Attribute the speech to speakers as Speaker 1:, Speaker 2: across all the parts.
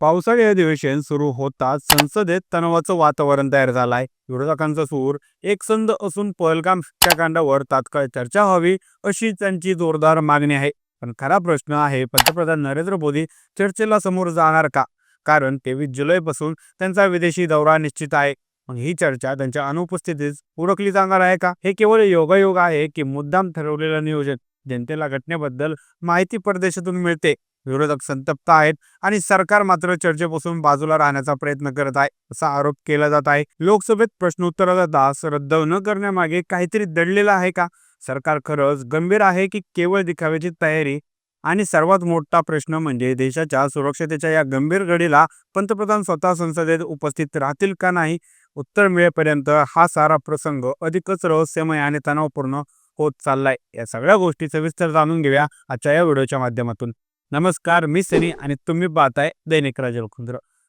Speaker 1: पावसाळी अधिवेशन सुरू होताच संसदेत तणावाचं वातावरण तयार झालंय. विरोधकांचा सूर एकसंध असून पहलगाम हत्याकांडावर तात्काळ चर्चा व्हावी अशी त्यांची जोरदार मागणी आहे. पण खरा प्रश्न आहे पंतप्रधान नरेंद्र मोदी चर्चेला समोर जाणार का? कारण तेवीस जुलैपासून त्यांचा विदेशी दौरा निश्चित आहे. मग ही चर्चा त्यांच्या अनुपस्थितीत उरकली जाणार आहे का? हे केवळ योगायोग आहे की मुद्दाम ठरवलेलं नियोजन. जनतेला घटनेबद्दल माहिती परदेशातून मिळते. विरोधक संतप्त आहेत आणि सरकार मात्र चर्चेपासून बाजूला राहण्याचा प्रयत्न करत आहे असा आरोप केला जात आहे. लोकसभेत प्रश्नोत्तराचा दास रद्द न करण्यामागे काहीतरी दडलेलं आहे का? सरकार खरंच गंभीर आहे की केवळ दिखाव्याची तयारी? आणि सर्वात मोठा प्रश्न म्हणजे देशाच्या सुरक्षतेच्या या गंभीर घडीला पंतप्रधान स्वतः संसदेत उपस्थित राहतील का नाही? उत्तर मिळेपर्यंत हा सारा प्रसंग अधिकच रहस्यमय आणि तणावपूर्ण होत चाललाय. या सगळ्या गोष्टी सविस्तर जाणून घेऊया आजच्या या व्हिडिओच्या माध्यमातून. नमस्कार मी सनी आणि तुम्ही पाहताय दैनिक राजा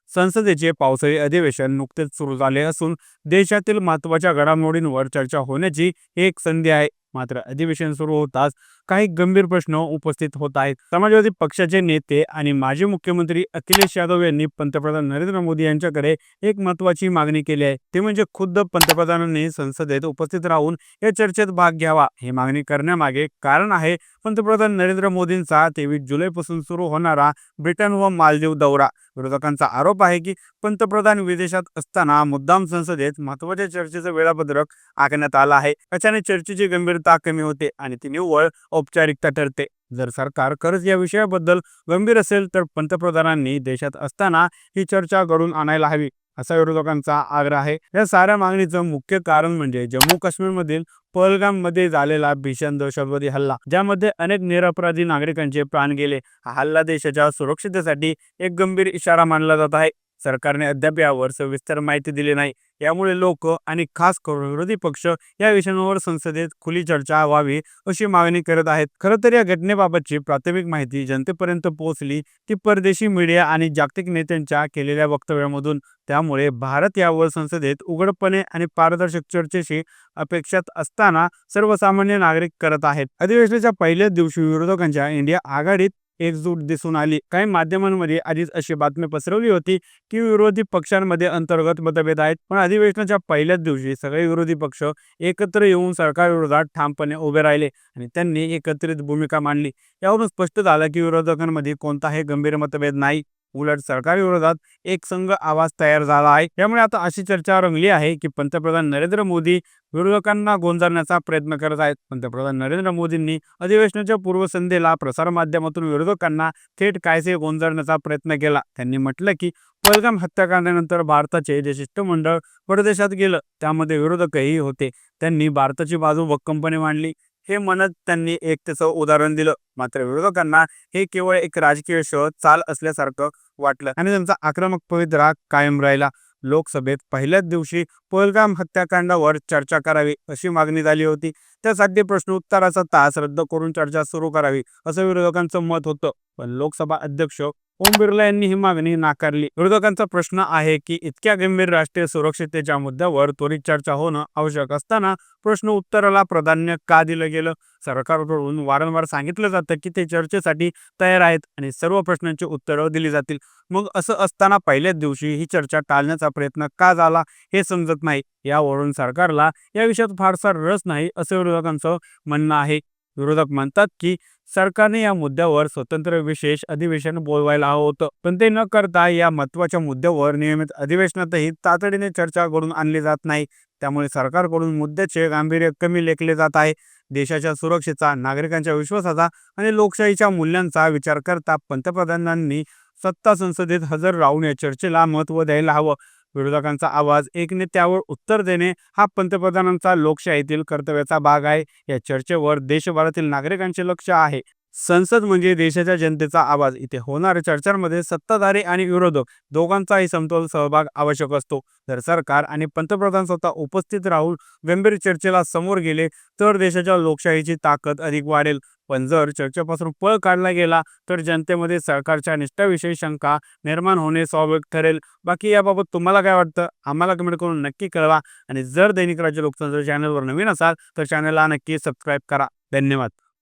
Speaker 1: संसदेचे पावसाळी अधिवेशन नुकतेच सुरू झाले असून देशातील महत्त्वाच्या घडामोडींवर चर्चा होण्याची एक संधी आहे. मात्र अधिवेशन सुरू होताच काही गंभीर प्रश्न उपस्थित होत आहेत. समाजवादी पक्षाचे नेते आणि माजी मुख्यमंत्री अखिलेश यादव यांनी पंतप्रधान नरेंद्र मोदी यांच्याकडे एक महत्वाची मागणी केली आहे. ते म्हणजे खुद्द पंतप्रधानांनी संसदेत उपस्थित राहून या चर्चेत भाग घ्यावा. ही मागणी करण्यामागे कारण आहे पंतप्रधान नरेंद्र मोदींचा तेवीस जुलैपासून सुरू होणारा ब्रिटन व मालदीव दौरा. विरोधकांचा आरोप आहे की पंतप्रधान विदेशात असताना मुद्दाम संसदेत महत्त्वाच्या चर्चेचं वेळापत्रक आखण्यात आलं आहे. अचानक चर्चेची गंभीरता कमी होते आणि ती निव्वळ औपचारिकता ठरते. जर सरकार खरंच या विषयाबद्दल गंभीर असेल तर पंतप्रधानांनी देशात असताना ही चर्चा घडून आणायला हवी असा विरोधकांचा आग्रह आहे. या साऱ्या मागणीचं मुख्य कारण म्हणजे जम्मू काश्मीरमधील पहलगाममध्ये झालेला भीषण दहशतवादी हल्ला ज्यामध्ये अनेक निरपराधी नागरिकांचे प्राण गेले. हा हल्ला देशाच्या सुरक्षितेसाठी एक गंभीर इशारा मानला जात आहे. सरकारने अद्याप यावर सविस्तर माहिती दिली नाही. यामुळे लोक आणि खास करून विरोधी पक्ष या विषयांवर संसदेत खुली चर्चा व्हावी अशी मागणी करत आहेत. खरं तर या घटनेबाबतची प्राथमिक माहिती जनतेपर्यंत पोहोचली ती परदेशी मीडिया आणि जागतिक नेत्यांच्या केलेल्या वक्तव्यामधून. त्यामुळे भारत यावर संसदेत उघडपणे आणि पारदर्शक चर्चेशी अपेक्षात असताना सर्वसामान्य नागरिक करत आहेत. अधिवेशनाच्या पहिल्याच दिवशी विरोधकांच्या इंडिया आघाडीत एकजूट दिसून आली. काही माध्यमांमध्ये आधीच अशी बातमी पसरवली होती की विरोधी पक्षांमध्ये अंतर्गत मतभेद आहेत. पण अधिवेशनाच्या पहिल्याच दिवशी सगळे विरोधी पक्ष एकत्र येऊन सरकारविरोधात ठामपणे उभे राहिले आणि त्यांनी एकत्रित भूमिका मांडली. यावरून स्पष्ट झालं की विरोधकांमध्ये कोणताही गंभीर मतभेद नाही. उलट सरकारविरोधात एक संघ आवाज तयार झाला आहे. त्यामुळे आता अशी चर्चा रंगली आहे की पंतप्रधान नरेंद्र मोदी विरोधकांना गोंजारण्याचा प्रयत्न करत आहेत. पंतप्रधान नरेंद्र मोदींनी अधिवेशनाच्या पूर्वसंध्येला प्रसारमाध्यमातून विरोधकांना थेट कायसे गोंजारण्याचा प्रयत्न केला. त्यांनी म्हटलं की पहलगाम हत्याकांडानंतर भारताचे जे शिष्टमंडळ परदेशात गेलं. त्यामध्ये विरोधकही होते. त्यांनी भारताची बाजू भक्कमपणे मांडली. हे म्हणत त्यांनी एक त्याचं उदाहरण दिलं. मात्र विरोधकांना हे केवळ एक राजकीय शो चाल असल्यासारखं वाटलं. आणि त्यांचा आक्रमक पवित्रा कायम राहिला. लोकसभेत पहिल्याच दिवशी पहलगाम हत्याकांडावर चर्चा करावी अशी मागणी झाली होती. त्यासाठी प्रश्नोत्तराचा तास रद्द करून चर्चा सुरू करावी असं विरोधकांचं मत होतं. पण लोकसभा अध्यक्ष ओम बिर्ला यांनी ही मागणी नाकारली. विरोधकांचा प्रश्न आहे की इतक्या गंभीर राष्ट्रीय सुरक्षितेच्या मुद्द्यावर त्वरित चर्चा होणं आवश्यक असताना प्रश्न उत्तराला प्राधान्य का दिलं गेलं? सरकारकडून वारंवार सांगितलं जातं की ते चर्चेसाठी तयार आहेत आणि सर्व प्रश्नांची उत्तरं दिली जातील. मग असं असताना पहिल्याच दिवशी ही चर्चा टाळण्याचा प्रयत्न का झाला हे समजत नाही. यावरून सरकारला या विषयात फारसा रस नाही असं विरोधकांचं म्हणणं आहे. विरोधक म्हणतात की सरकारने या मुद्द्यावर स्वतंत्र विशेष अधिवेशन बोलवायला हवं होतं. पण ते न करता या महत्त्वाच्या मुद्द्यावर नियमित अधिवेशनातही तातडीने चर्चा घडून आणली जात नाही. त्यामुळे सरकारकडून मुद्द्याचे गांभीर्य कमी लेखले जात आहे. देशाच्या सुरक्षेचा नागरिकांच्या विश्वासाचा आणि लोकशाहीच्या मूल्यांचा विचार करता पंतप्रधानांनी सत्ता संसदेत हजर राहून या चर्चेला महत्त्व द्यायला हवं. विरोधकांचा आवाज एक त्यावर उत्तर देणे हा पंतप्रधानांचा लोकशाहीतील कर्तव्याचा भाग आहे. या चर्चेवर देशभरातील नागरिकांचे लक्ष आहे. संसद म्हणजे देशाच्या जनतेचा आवाज. इथे होणाऱ्या चर्चांमध्ये सत्ताधारी आणि विरोधक दोघांचाही समतोल सहभाग आवश्यक असतो. जर सरकार आणि पंतप्रधान स्वतः उपस्थित राहून गंभीर चर्चेला समोर गेले तर देशाच्या लोकशाहीची ताकद अधिक वाढेल. पण जर चर्चेपासून पळ काढला गेला तर जनतेमध्ये सरकारच्या निष्ठाविषयी शंका निर्माण होणे स्वाभाविक ठरेल. बाकी याबाबत तुम्हाला काय वाटतं? आम्हाला कमेंट करून नक्की कळवा. आणि जर दैनिक राज्य लोकतंत्र चॅनलवर नवीन असाल तर चॅनलला नक्की सबस्क्राईब करा. धन्यवाद.